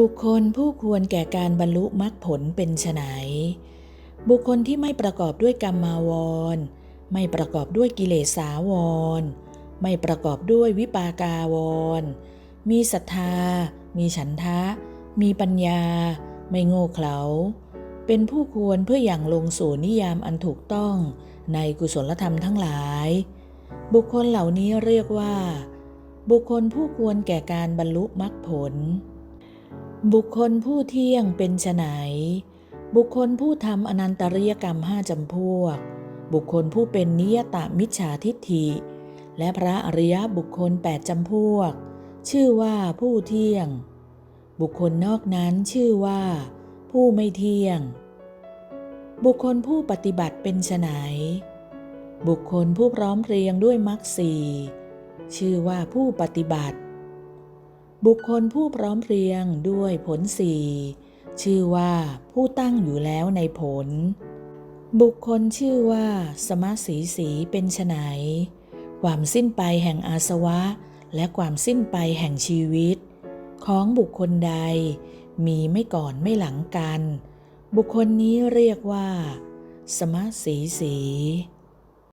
บุคคลผู้ควรแก่การบรรลุมรรคผลเป็นไฉนบุคคลที่ไม่ประกอบด้วยกรรมาวร ไม่ประกอบด้วยกิเลสาวร ไม่ประกอบด้วยวิปากาวร มีศรัทธา มีฉันทะ มีปัญญา ไม่โง่เขลา เป็นผู้ควรเพื่ออย่างลงสู่นิยามอันถูกต้องในกุศลธรรมทั้งหลาย บุคคลเหล่านี้เรียกว่า บุคคลผู้ควรแก่การบรรลุมรรคผล บุคคลผู้เที่ยงเป็นไนบุคคลผู้ทำอนันตริยกรรมห้าจำพวก บุคคลผู้เป็นนิยตามิจฉาทิฏฐิ และพระอริยบุคคลแปดจำพวก ชื่อว่าผู้เที่ยง บุคคลนอกนั้นชื่อว่า ผู้ไม่เที่ยง บุคคลผู้ปฏิบัติเป็นไนบุคคลผู้พร้อมเพรียงด้วยมรรคสี่ชื่อว่าผู้ปฏิบัติ บุคคลผู้พร้อมเพรียงด้วยผลสี่ชื่อว่าผู้ตั้งอยู่แล้วในผล บุคคลชื่อว่า สมสีสีเป็นไฉนความสิ้นไปแห่งอาสวะ และความสิ้นไปแห่งชีวิต ของบุคคลใด มีไม่ก่อนไม่หลังกัน บุคคลนี้เรียกว่า สมสีสี